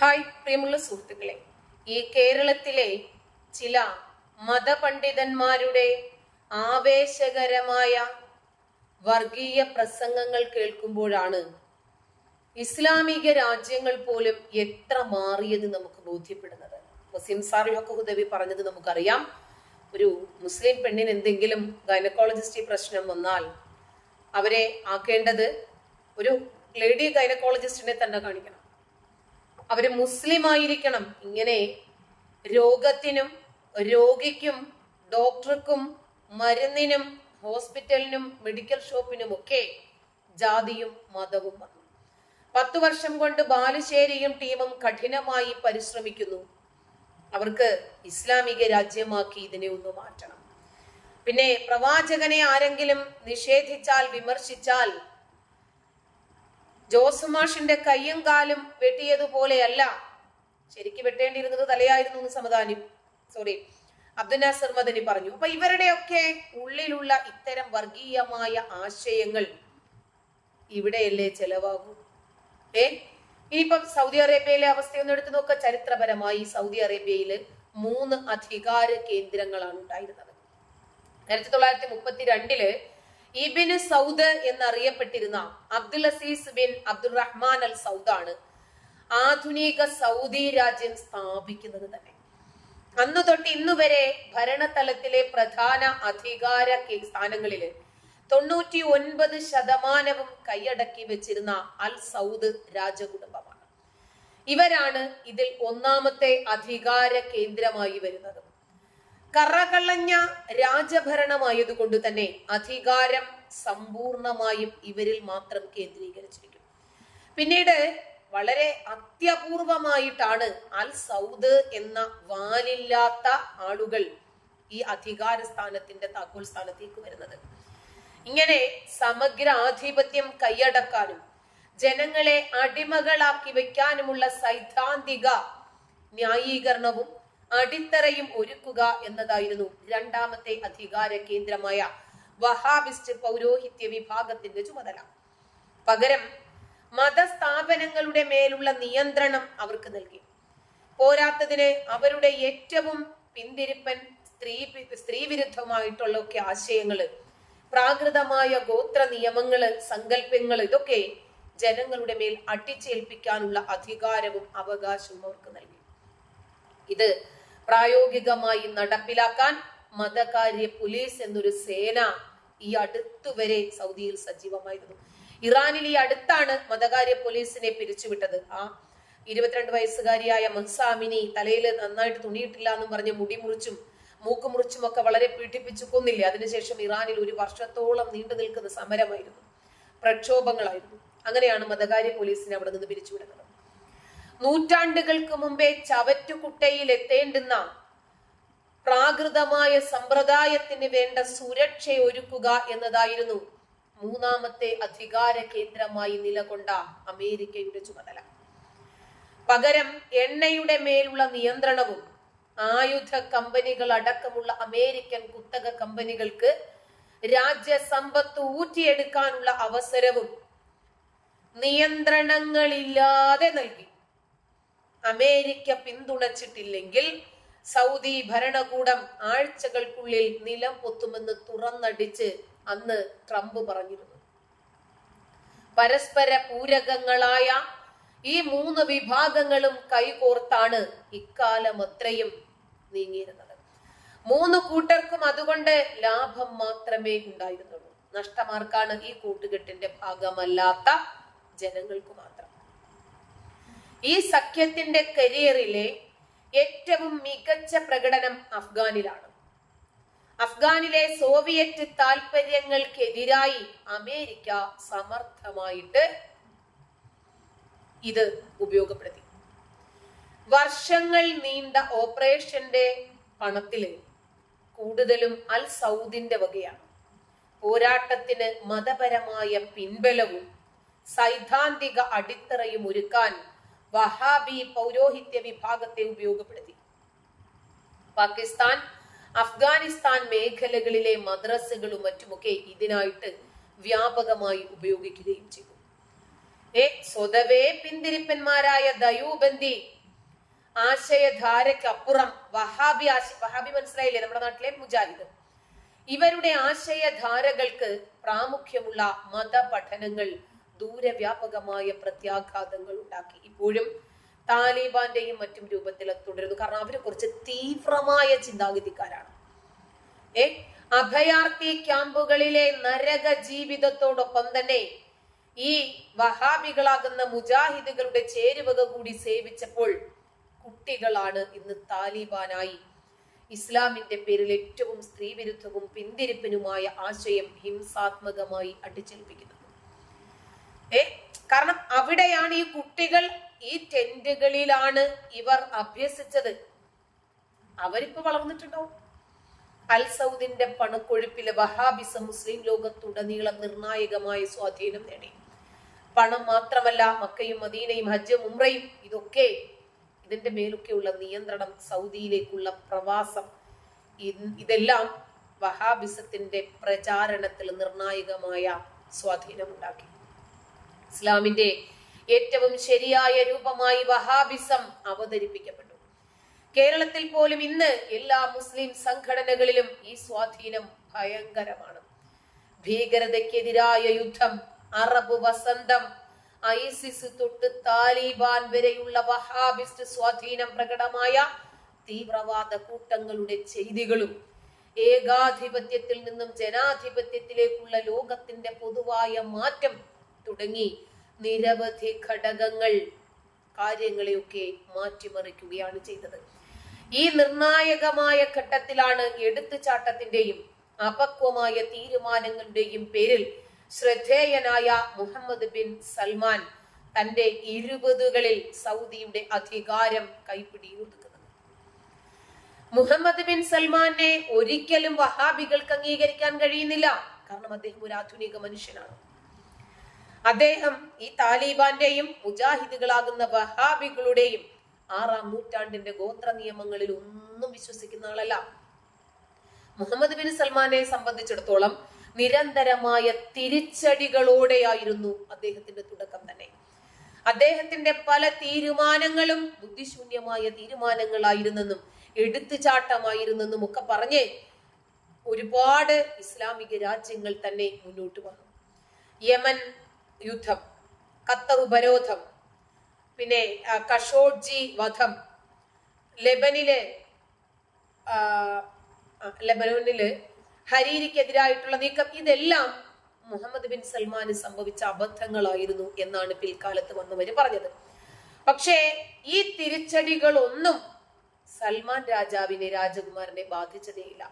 Hi പ്രിയമുള്ള സുഹൃത്തുക്കളെ. ഈ കേരളത്തിലെ ചില മതപണ്ഡിതന്മാരുടെ ആവേശകരമായ വർഗീയ പ്രസംഗങ്ങൾ കേൾക്കുമ്പോഴാണ് ഇസ്ലാമിക രാജ്യങ്ങൾ പോലും എത്ര മാറിയത് നമുക്ക് ബോധ്യപ്പെടുന്നത്. മുസ്ലിം സാറിലൊക്കെ ഉദവി പറഞ്ഞത് നമുക്കറിയാം. ഒരു മുസ്ലിം പെണ്ണിന് എന്തെങ്കിലും ഗൈനക്കോളജിസ്റ്റ് പ്രശ്നം വന്നാൽ അവരെ ആക്കേണ്ടത് ഒരു ലേഡി ഗൈനക്കോളജിസ്റ്റിനെ തന്നെ കാണിക്കണം. അവർ മുസ്ലിം ആയിരിക്കണം ഇങ്ങനെ രോഗത്തിനും രോഗിക്കും ഡോക്ടർക്കും മരുന്നിനും ഹോസ്പിറ്റലിനും മെഡിക്കൽ ഷോപ്പിനും ഒക്കെ ജാതിയും മതവും വന്നു. പത്തു വർഷം കൊണ്ട് ബാലുശ്ശേരിയും ടീമും കഠിനമായി പരിശ്രമിക്കുന്നു. അവർക്ക് ഇസ്ലാമിക രാജ്യമാക്കി ഇതിനെ ഒന്ന് മാറ്റണം. പിന്നെ പ്രവാചകനെ ആരെങ്കിലും നിഷേധിച്ചാൽ വിമർശിച്ചാൽ ജോസുമാഷിന്റെ കയ്യും കാലും വെട്ടിയതുപോലെയല്ല. ശരിക്ക് വെട്ടേണ്ടിയിരുന്നത് തലയായിരുന്നു എന്ന് സമദാനി. സോറി അബ്ദുൽ നാസർ മദനി പറഞ്ഞു. അപ്പൊ ഇവരുടെയൊക്കെ ഉള്ളിലുള്ള ഇത്തരം വർഗീയമായ ആശയങ്ങൾ ഇവിടെയല്ലേ ചെലവാകൂ? ഏ? ഇനിയിപ്പം സൗദി അറേബ്യയിലെ അവസ്ഥയൊന്നും എടുത്തു നോക്ക. ചരിത്രപരമായി സൗദി അറേബ്യയിൽ മൂന്ന് അധികാര കേന്ദ്രങ്ങളാണ് ഉണ്ടായിരുന്നത്. ആയിരത്തി തൊള്ളായിരത്തി മുപ്പത്തിരണ്ടിൽ ഇബിന് സൗദ് എന്നറിയപ്പെട്ടിരുന്ന Abdul Aziz bin Abdul Rahman Al സൗദാണ് ആധുനിക സൗദി രാജ്യം സ്ഥാപിക്കുന്നത് തന്നെ. അന്നു തൊട്ട് ഇന്നു വരെ ഭരണതലത്തിലെ പ്രധാന അധികാര സ്ഥാനങ്ങളിൽ തൊണ്ണൂറ്റി ഒൻപത് ശതമാനവും കൈയടക്കി വെച്ചിരുന്ന അൽ സൗദ് രാജകുടുംബമാണ്. ഇവരാണ് ഇതിൽ ഒന്നാമത്തെ അധികാര കേന്ദ്രമായി വരുന്നത്. കറകളഞ്ഞ രാജഭരണമായതുകൊണ്ട് തന്നെ അധികാരം സമ്പൂർണമായും ഇവരിൽ മാത്രം കേന്ദ്രീകരിച്ചിരിക്കും പിന്നീട് വളരെ അത്യപൂർവമായിട്ടാണ് അൽ സൗദ് എന്ന വാലില്ലാത്ത ആളുകൾ ഈ അധികാര സ്ഥാനത്തിന്റെ താക്കോൽ സ്ഥാനത്തേക്ക് വരുന്നത്. ഇങ്ങനെ സമഗ്ര ആധിപത്യം കൈയടക്കാനും ജനങ്ങളെ അടിമകളാക്കി വെക്കാനുമുള്ള സൈദ്ധാന്തിക ന്യായീകരണവും അടിത്തറയും ഒരുക്കുക എന്നതായിരുന്നു രണ്ടാമത്തെ അധികാര കേന്ദ്രമായ വഹാബിസ്റ്റ് പൗരോഹിത്യ വിഭാഗത്തിന്റെ ചുമതല. പകരം മതസ്ഥാപനങ്ങളുടെ മേലുള്ള നിയന്ത്രണം അവർക്ക് നൽകി. പോരാത്തതിന് അവരുടെ ഏറ്റവും പിന്തിരിപ്പൻ സ്ത്രീ സ്ത്രീവിരുദ്ധമായിട്ടുള്ള ഒക്കെ ആശയങ്ങൾ പ്രാകൃതമായ ഗോത്ര നിയമങ്ങൾ സങ്കല്പങ്ങൾ ഇതൊക്കെ ജനങ്ങളുടെ മേൽ അടിച്ചേൽപ്പിക്കാനുള്ള അധികാരവും അവകാശവും അവർക്ക് നൽകി. ഇത് പ്രായോഗികമായി നടപ്പിലാക്കാൻ മതകാര്യ പോലീസ് എന്നൊരു സേന ഈ അടുത്തുവരെ സൗദിയിൽ സജീവമായിരുന്നു ഇറാനിൽ ഈ അടുത്താണ് മതകാര്യ പോലീസിനെ പിരിച്ചുവിട്ടത്. ആ ഇരുപത്തിരണ്ട് വയസ്സുകാരിയായ മൻസാമിനി തലയിൽ നന്നായിട്ട് തുണിയിട്ടില്ല എന്നും പറഞ്ഞ് മുടി മുറിച്ചും ഒക്കെ വളരെ പീഡിപ്പിച്ചു കൊന്നില്ലേ? അതിനുശേഷം ഇറാനിൽ ഒരു വർഷത്തോളം നീണ്ടു നിൽക്കുന്ന സമരമായിരുന്നു. പ്രക്ഷോഭങ്ങളായിരുന്നു. അങ്ങനെയാണ് മതകാര്യ പോലീസിനെ അവിടെ നിന്ന് പിരിച്ചുവിടുന്നത്. നൂറ്റാണ്ടുകൾക്ക് മുമ്പേ ചവറ്റുകുട്ടയിൽ എത്തേണ്ടുന്ന പ്രാകൃതമായ സമ്പ്രദായത്തിന് വേണ്ട സുരക്ഷ ഒരുക്കുക എന്നതായിരുന്നു മൂന്നാമത്തെ അധികാര കേന്ദ്രമായി നിലകൊണ്ട അമേരിക്കയുടെ ചുമതല. പകരം എണ്ണയുടെ മേലുള്ള നിയന്ത്രണവും ആയുധ കമ്പനികൾ അടക്കമുള്ള അമേരിക്കൻ കുത്തക കമ്പനികൾക്ക് രാജ്യ സമ്പത്ത് ഊറ്റിയെടുക്കാനുള്ള അവസരവും നിയന്ത്രണങ്ങളില്ലാതെ നൽകി. അമേരിക്ക പിന്തുണച്ചിട്ടില്ലെങ്കിൽ സൗദി ഭരണകൂടം ആഴ്ചകൾക്കുള്ളിൽ നിലം പൊത്തുമെന്ന് തുറന്നടിച്ച് അന്ന് ട്രംപ് പറഞ്ഞിരുന്നു. പരസ്പര പൂരകങ്ങളായ ഈ മൂന്ന് വിഭാഗങ്ങളും കൈകോർത്താണ് ഇക്കാലം അത്രയും നീങ്ങിയിരുന്നത്. മൂന്ന് കൂട്ടർക്കും അതുകൊണ്ട് ലാഭം മാത്രമേ ഉണ്ടായിരുന്നുള്ളൂ. നഷ്ടമാർക്കാണ് ഈ കൂട്ടുകെട്ടിന്റെ ഭാഗമല്ലാത്ത ജനങ്ങൾക്ക് മാത്രം ഈ സഖ്യത്തിന്റെ കരിയറിലെ ഏറ്റവും മികച്ച പ്രകടനം അഫ്ഗാനിലാണ്. അഫ്ഗാനിലെ സോവിയറ്റ് താൽപര്യങ്ങൾക്കെതിരായി അമേരിക്ക സമർത്ഥമായിട്ട് ഇത് ഉപയോഗപ്പെടുത്തി. വർഷങ്ങൾ നീണ്ട ഓപ്പറേഷന്റെ പണത്തിൽ കൂടുതലും അൽ സൗദിന്റെ വകയാണ്. പോരാട്ടത്തിന് മതപരമായ പിൻബലവും സൈദ്ധാന്തിക അടിത്തറയും ഒരുക്കാൻ വഹാബി പൗരോഹിത്യ വിഭാഗത്തെ ഉപയോഗപ്പെടുത്തി. പാകിസ്ഥാൻ അഫ്ഗാനിസ്ഥാൻ മേഖലകളിലെ മദ്രസകളും മറ്റുമൊക്കെ ഇതിനായിട്ട് വ്യാപകമായി ഉപയോഗിക്കുകയും ചെയ്തു. സ്വതവേ പിന്തിരിപ്പന്മാരായ ദയൂബന്ധി ആശയധാരക്കപ്പുറം വഹാബി ആശ വഹാബി മനസ്സിലായില്ലേ നമ്മുടെ നാട്ടിലെ മുജാഹിദ്? ഇവരുടെ ആശയധാരകൾക്ക് പ്രാമുഖ്യമുള്ള മതപഠനങ്ങൾ ദൂരവ്യാപകമായ പ്രത്യാഘാതങ്ങൾ ഉണ്ടാക്കി. ഇപ്പോഴും താലിബാന്റെയും മറ്റും രൂപത്തിൽ തുടരുന്നു. കാരണം അവരെ കുറച്ച് തീവ്രമായ ചിന്താഗതിക്കാരാണ്. ഏ? അഭയാർത്ഥി ക്യാമ്പുകളിലെ നരക ജീവിതത്തോടൊപ്പം തന്നെ ഈ വഹാബികളാകുന്ന മുജാഹിദുകളുടെ ചേരുവക കൂടി സേവിച്ചപ്പോൾ കുട്ടികളാണ് ഇന്ന് താലിബാനായി. ഇസ്ലാമിന്റെ പേരിൽ ഏറ്റവും സ്ത്രീവിരുദ്ധവും പിന്തിരിപ്പിനുമായ ആശയം ഹിംസാത്മകമായി അടിച്ചേൽപ്പിക്കുന്നത് ഏ കാരണം അവിടെയാണ് ഈ കുട്ടികൾ ഈ ടെന്റുകളിലാണ് ഇവർ അഭ്യസിച്ചത്. അവരിപ്പോ വളർന്നിട്ടുണ്ടോ? അൽ സൗദിന്റെ പണക്കൊഴുപ്പിലെ വഹാബിസം മുസ്ലിം ലോകത്തുടനീളം നിർണായകമായ സ്വാധീനം നേടി. പണം മാത്രമല്ല മക്കയും മദീനയും ഹജ്ജും ഉമ്രയും ഇതൊക്കെ ഇതിന്റെ മേലൊക്കെയുള്ള നിയന്ത്രണം സൗദിയിലേക്കുള്ള പ്രവാസം ഇതെല്ലാം വഹാബിസത്തിന്റെ പ്രചാരണത്തിൽ നിർണായകമായ സ്വാധീനമുണ്ടാക്കി ഇസ്ലാമിന്റെ ഏറ്റവും ശരിയായ രൂപമായി വഹാബിസം അവതരിപ്പിക്കപ്പെട്ടു. കേരളത്തിൽ പോലും ഇന്ന് എല്ലാ മുസ്ലിം സംഘടനകളിലും ഈ സ്വാധീനം ഭയങ്കരമാണ്. ഭീകരതയ്ക്കെതിരായ യുദ്ധം അറബ് വസന്തം ഐസിസ് തൊട്ട് താലിബാൻ വരെയുള്ള വഹാബിസ്റ്റ് സ്വാധീനം പ്രകടമായ തീവ്രവാദ കൂട്ടങ്ങളുടെ ചെയ്തികളും ഏകാധിപത്യത്തിൽ നിന്നും ജനാധിപത്യത്തിലേക്കുള്ള ലോകത്തിന്റെ പൊതുവായ മാറ്റം തുടങ്ങി. നിരവധി ഘടകങ്ങൾ കാര്യങ്ങളെയൊക്കെ മാറ്റിമറിക്കുകയാണ് ചെയ്തത്. ഈ നിർണായകമായ ഘട്ടത്തിലാണ് എടുത്തുചാട്ടത്തിന്റെയും അപക്വമായ തീരുമാനങ്ങളുടെയും പേരിൽ ശ്രദ്ധേയനായ മുഹമ്മദ് ബിൻ സൽമാൻ തന്റെ ഇരുപതുകളിൽ സൗദിയുടെ അധികാരം കൈപ്പിടിയൊതുക്കുന്നത് മുഹമ്മദ് ബിൻ സൽമാനെ ഒരിക്കലും വഹാബികൾക്ക് അംഗീകരിക്കാൻ കഴിയുന്നില്ല. കാരണം അദ്ദേഹം ഒരു ആധുനിക മനുഷ്യനാണ്. അദ്ദേഹം ഈ താലിബാന്റെയും മുജാഹിദുകളാകുന്ന വഹാബികളുടെയും ആറാം നൂറ്റാണ്ടിന്റെ ഗോത്ര നിയമങ്ങളിൽ ഒന്നും വിശ്വസിക്കുന്ന ആളല്ല. മുഹമ്മദ് ബിൻ സൽമാനെ സംബന്ധിച്ചിടത്തോളം നിരന്തരമായ തിരിച്ചടികളോടെയായിരുന്നു അദ്ദേഹത്തിന്റെ തുടക്കം തന്നെ. അദ്ദേഹത്തിന്റെ പല തീരുമാനങ്ങളും ബുദ്ധിശൂന്യമായ തീരുമാനങ്ങളായിരുന്നെന്നും എടുത്തുചാട്ടമായിരുന്നെന്നും ഒക്കെ പറഞ്ഞ് ഒരുപാട് ഇസ്ലാമിക രാജ്യങ്ങൾ തന്നെ മുന്നോട്ട് വന്നു. യമൻ യുദ്ധം ഖത്തർ ഉപരോധം പിന്നെ കഷോഡ്ജി വധം ലെബനിലെ ലെബനോനിൽ ഹരീരിക്കെതിരായിട്ടുള്ള നീക്കം ഇതെല്ലാം മുഹമ്മദ് ബിൻ സൽമാന് സംഭവിച്ച അബദ്ധങ്ങളായിരുന്നു എന്നാണ് പിൽക്കാലത്ത് വന്നവര് പറഞ്ഞത്. പക്ഷേ ഈ തിരിച്ചടികളൊന്നും സൽമാൻ രാജാവിനെ രാജകുമാരനെ ബാധിച്ചതേയില്ല.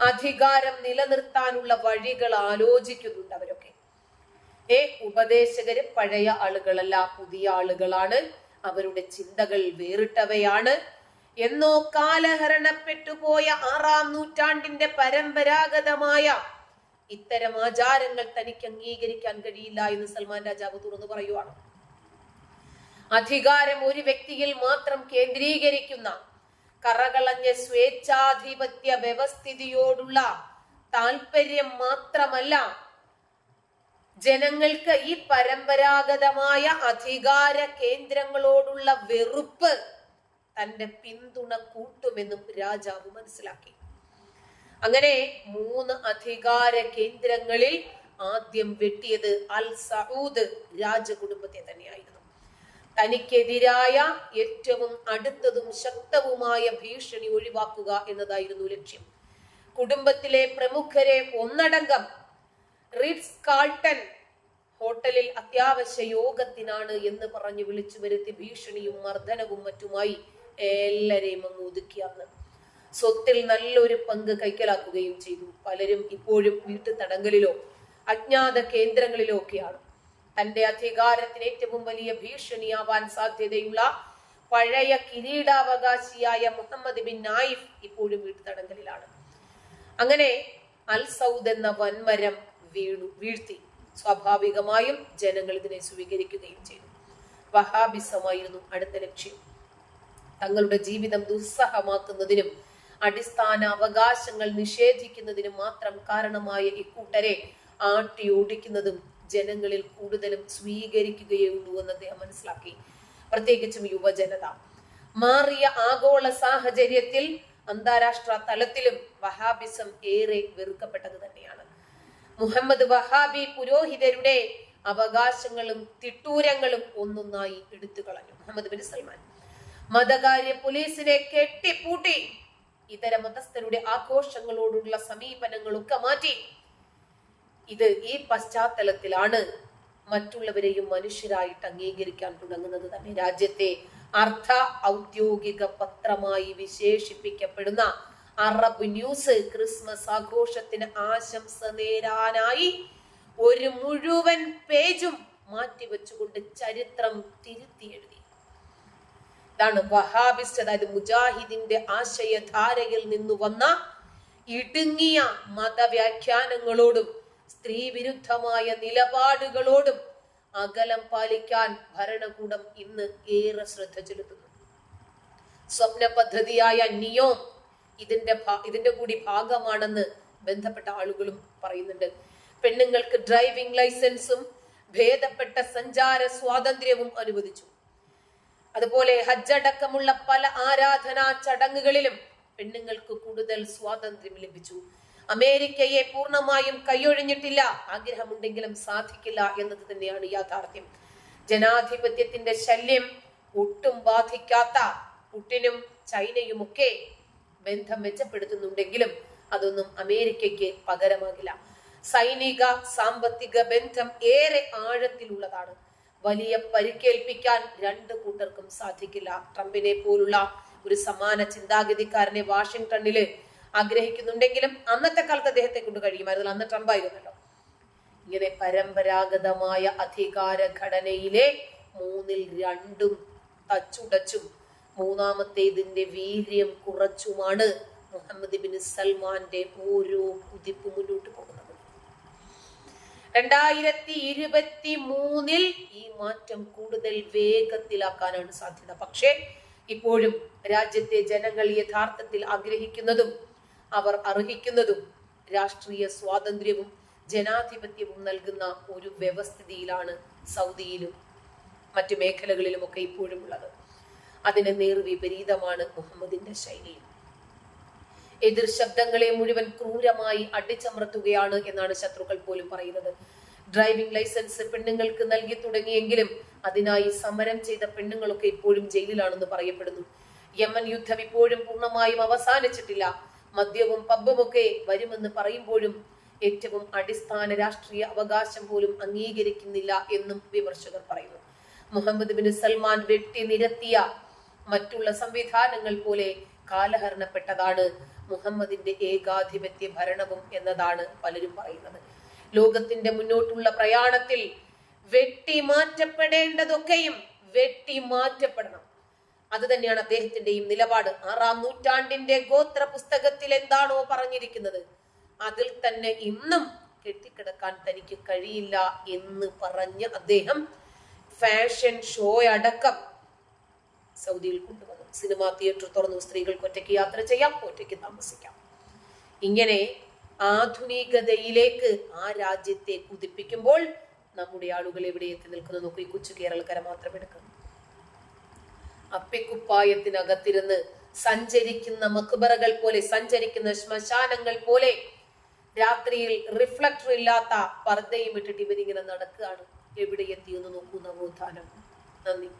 അധികാരം നിലനിർത്താനുള്ള വഴികൾ ആലോചിക്കുന്നുണ്ട് അവരൊക്കെ. ഏ ഉപദേശകര് പഴയ ആളുകളല്ല പുതിയ ആളുകളാണ്. അവരുടെ ചിന്തകൾ വേറിട്ടവയാണ്. എന്നോ കാലഹരണപ്പെട്ടുപോയ ആറാം നൂറ്റാണ്ടിന്റെ പരമ്പരാഗതമായ ഇത്തരം ആചാരങ്ങൾ തനിക്ക് അംഗീകരിക്കാൻ കഴിയില്ല എന്ന് സൽമാൻ രാജാവ് തുറന്നു പറയുവാണ്. അധികാരം ഒരു വ്യക്തിയിൽ മാത്രം കേന്ദ്രീകരിക്കുന്ന കറകളഞ്ഞ സ്വേച്ഛാധിപത്യ വ്യവസ്ഥിതിയോടുള്ള താല്പര്യം മാത്രമല്ല ജനങ്ങൾക്ക് ഈ പരമ്പരാഗതമായ അധികാര കേന്ദ്രങ്ങളോടുള്ള വെറുപ്പ് തന്റെ പിന്തുണ കൂട്ടുമെന്നും രാജാവ് മനസ്സിലാക്കി. അങ്ങനെ മൂന്ന് അധികാര കേന്ദ്രങ്ങളിൽ ആദ്യം വെട്ടിയത് അൽ സഊദ് രാജകുടുംബത്തെ തന്നെയായിരുന്നു. തനിക്കെതിരായ ഏറ്റവും അടുത്തതും ശക്തവുമായ ഭീഷണി ഒഴിവാക്കുക എന്നതായിരുന്നു ലക്ഷ്യം. കുടുംബത്തിലെ പ്രമുഖരെ ഒന്നടങ്കം റിറ്റ്സ് കാൾട്ടൺ ഹോട്ടലിൽ അത്യാവശ്യ യോഗത്തിനാണ് എന്ന് പറഞ്ഞ് വിളിച്ചു വരുത്തി ഭീഷണിയും മർദ്ദനവും മറ്റുമായി എല്ലാരെയും അങ്ങ് ഒതുക്കിയാണ് സ്വത്തിൽ നല്ലൊരു പങ്ക് കൈക്കലാക്കുകയും ചെയ്തു. പലരും ഇപ്പോഴും വീട്ടു തടങ്കലിലോ അജ്ഞാത കേന്ദ്രങ്ങളിലോ ഒക്കെയാണ്. തന്റെ അധികാരത്തിന് ഏറ്റവും വലിയ ഭീഷണിയാവാൻ സാധ്യതയുള്ള പഴയ കിരീടാവകാശിയായ മുഹമ്മദ് ബിൻ നായിഫ് ഇപ്പോഴും വീട്ടു തടങ്കലിലാണ്. അങ്ങനെ അൽ സൗദ് എന്ന വൻമരം വീണു വീഴ്ത്തി. സ്വാഭാവികമായും ജനങ്ങൾ ഇതിനെ സ്വീകരിക്കുകയും ചെയ്തു. വഹാബിസമായിരുന്നു അടുത്ത ലക്ഷ്യം. തങ്ങളുടെ ജീവിതം ദുസ്സഹമാക്കുന്നതിനും അടിസ്ഥാന അവകാശങ്ങൾ നിഷേധിക്കുന്നതിനും മാത്രം കാരണമായ ഇക്കൂട്ടരെ ആട്ടിയോടിക്കുന്നതും ജനങ്ങളിൽ കൂടുതലും സ്വീകരിക്കുകയേ ഉള്ളൂ എന്ന് അദ്ദേഹം മനസ്സിലാക്കി. പ്രത്യേകിച്ചും യുവജനത. മാറിയ ആഗോള സാഹചര്യത്തിൽ അന്താരാഷ്ട്ര തലത്തിലും വഹാബിസം ഏറെ വെറുക്കപ്പെട്ടത് തന്നെയാണ്. മുഹമ്മദ് വഹാബി പുരോഹിതരുടെ അവകാശങ്ങളും തിട്ടൂരങ്ങളും ഒന്നൊന്നായി എടുത്തു കളഞ്ഞു. Mohammed bin Salman. മതകാര്യ പോലീസിനെ കെട്ടിപ്പൂട്ടി. ഇതര മതസ്ഥരുടെ ആഘോഷങ്ങളോടുള്ള സമീപനങ്ങളൊക്കെ മാറ്റി. ഇത് ഈ പശ്ചാത്തലത്തിലാണ് മറ്റുള്ളവരെയും മനുഷ്യരായിട്ട് അംഗീകരിക്കാൻ തുടങ്ങുന്നത് തന്നെ. രാജ്യത്തെ അർദ്ധ ഔദ്യോഗിക പത്രമായി വിശേഷിപ്പിക്കപ്പെടുന്ന അറബ് ന്യൂസ് ക്രിസ്മസ് ആഘോഷത്തിന് ആശംസ നേരാനായി ഒരു മുഴുവൻ പേജും മാറ്റിവെച്ചുകൊണ്ട് ചരിത്രം തിരുത്തി എഴുതി. ഇതാണ് വഹാബിസ്റ്റ് അതായത് മുജാഹിദിന്റെ ആശയധാരയിൽ നിന്ന് വന്ന ഇടുങ്ങിയ മതവ്യാഖ്യാനങ്ങളോടും സ്ത്രീ വിരുദ്ധമായ നിലപാടുകളോടും അകലം പാലിക്കാൻ ഭരണകൂടം ഇന്ന് ഏറെ ശ്രദ്ധ ചെലുത്തുന്നു. സ്വപ്ന പദ്ധതിയായ നിയോം ഇതിന്റെ ഇതിന്റെ കൂടി ഭാഗമാണെന്ന് ബന്ധപ്പെട്ട ആളുകളും പറയുന്നുണ്ട്. പെണ്ണുങ്ങൾക്ക് ഡ്രൈവിംഗ് ലൈസൻസും ഭേദപ്പെട്ട സഞ്ചാര സ്വാതന്ത്ര്യവും അനുവദിച്ചു. അതുപോലെ ഹജ്ജ് അടക്കമുള്ള പല ആരാധനാ ചടങ്ങുകളിലും പെണ്ണുങ്ങൾക്ക് കൂടുതൽ സ്വാതന്ത്ര്യം ലഭിച്ചു. അമേരിക്കയെ പൂർണമായും കൈയൊഴിഞ്ഞിട്ടില്ല ആഗ്രഹമുണ്ടെങ്കിലും സാധിക്കില്ല എന്നത് തന്നെയാണ് യാഥാർത്ഥ്യം. ജനാധിപത്യത്തിന്റെ ശല്യം ഒട്ടും ബാധിക്കാത്ത പുട്ടിനും ചൈനയുമൊക്കെ ബന്ധം മെച്ചപ്പെടുത്തുന്നുണ്ടെങ്കിലും അതൊന്നും അമേരിക്കയ്ക്ക് പകരമാകില്ല. സൈനിക സാമ്പത്തിക ബന്ധം ഏറെ ആഴത്തിലുള്ളതാണ്. വലിയ പരിക്കേൽപ്പിക്കാൻ രണ്ട് കൂട്ടർക്കും സാധിക്കില്ല. ട്രംപിനെ പോലുള്ള ഒരു സമാന ചിന്താഗതിക്കാരനെ വാഷിംഗ്ടണിൽ ആഗ്രഹിക്കുന്നുണ്ടെങ്കിലും അന്നത്തെ കാലത്ത് അദ്ദേഹത്തെ കൊണ്ട് കഴിയുമായിരുന്നു അന്ന് ട്രംപ് ആയിരുന്നല്ലോ ഇങ്ങനെ പരമ്പരാഗതമായ അധികാര ഘടനയിലെ മൂന്നിൽ രണ്ടും തച്ചുടച്ചും മൂന്നാമത്തെ ഇതിന്റെ വീര്യം കുറച്ചുമാണ് മുഹമ്മദ് ബിൻ സൽമാന്റെ ഓരോ കുതിപ്പ് മുന്നോട്ട് പോകുന്നത്. രണ്ടായിരത്തി ഇരുപത്തി മൂന്നിൽ ഈ മാറ്റം കൂടുതൽ വേഗത്തിലാക്കാനാണ് സാധ്യത. പക്ഷേ ഇപ്പോഴും രാജ്യത്തെ ജനങ്ങൾ യഥാർത്ഥത്തിൽ ആഗ്രഹിക്കുന്നതും അവർ അർഹിക്കുന്നതും രാഷ്ട്രീയ സ്വാതന്ത്ര്യവും ജനാധിപത്യവും നൽകുന്ന ഒരു വ്യവസ്ഥിതിയിലാണ് സൗദിയിലും മറ്റു മേഖലകളിലുമൊക്കെ ഇപ്പോഴും ഉള്ളത്. അതിന് നേർവിപരീതമാണ് മുഹമ്മദിന്റെ ശൈലി. എതിർ ശബ്ദങ്ങളെ മുഴുവൻ ക്രൂരമായി അടിച്ചമർത്തുകയാണ് എന്നാണ് ശത്രുക്കൾ പോലും പറയുന്നത്. ഡ്രൈവിംഗ് ലൈസൻസ് പെണ്ണുങ്ങൾക്ക് നൽകി തുടങ്ങിയെങ്കിലും അതിനായി സമരം ചെയ്ത പെണ്ണുങ്ങളൊക്കെ ഇപ്പോഴും ജയിലിലാണെന്ന് പറയപ്പെടുന്നു. യമൻ യുദ്ധം ഇപ്പോഴും പൂർണമായും അവസാനിച്ചിട്ടില്ല. മദ്യവും പബ്ബുമൊക്കെ വരുമെന്ന് പറയുമ്പോഴും ഏറ്റവും അടിസ്ഥാന രാഷ്ട്രീയ അവകാശം പോലും അംഗീകരിക്കുന്നില്ല എന്നും വിമർശകർ പറയുന്നു. മുഹമ്മദ് ബിൻ സൽമാൻ വെട്ടി നിരത്തിയ മറ്റുള്ള സംവിധാനങ്ങൾ പോലെ കാലഹരണപ്പെട്ടതാണ്. മുഹമ്മദിന്റെ ഏകാധിപത്യ ഭരണവും എന്നതാണ് പലരും പറയുന്നത്. ലോകത്തിന്റെ മുന്നോട്ടുള്ള പ്രയാണത്തിൽ വെട്ടി മാറ്റപ്പെടേണ്ടതൊക്കെയും വെട്ടി മാറ്റപ്പെടണം അത് തന്നെയാണ് അദ്ദേഹത്തിന്റെയും നിലപാട്. ആറാം നൂറ്റാണ്ടിന്റെ ഗോത്ര പുസ്തകത്തിൽ എന്താണോ പറഞ്ഞിരിക്കുന്നത്? അതിൽ തന്നെ ഇന്നും കെട്ടിക്കിടക്കാൻ തനിക്ക് കഴിയില്ല എന്ന് പറഞ്ഞ് അദ്ദേഹം ഫാഷൻ ഷോ അടക്കം സൗദിയിൽ കൊണ്ടുവന്നു. സിനിമാ തിയേറ്റർ തുറന്നു. സ്ത്രീകൾക്ക് ഒറ്റയ്ക്ക് യാത്ര ചെയ്യാം ഒറ്റയ്ക്ക് താമസിക്കാം. ഇങ്ങനെ ആധുനികതയിലേക്ക് ആ രാജ്യത്തെ കുതിപ്പിക്കുമ്പോൾ നമ്മുടെ ആളുകൾ എവിടെ എത്തി നിൽക്കുന്നു? നോക്കി കൊച്ചു കേരളക്കര മാത്രം എടുക്കുന്നു അപ്പിക്കുപ്പായത്തിനകത്തിരുന്ന് സഞ്ചരിക്കുന്ന മക്ബറകൾ പോലെ സഞ്ചരിക്കുന്ന ശ്മശാനങ്ങൾ പോലെ രാത്രിയിൽ റിഫ്ലക്ടർ ഇല്ലാത്ത പർദ്ദയും ഇട്ടിട്ട് ഇവരിങ്ങനെ നടക്കുകയാണ്. എവിടെ എത്തിയെന്ന് നോക്കൂ നവോത്ഥാനം. നന്ദി.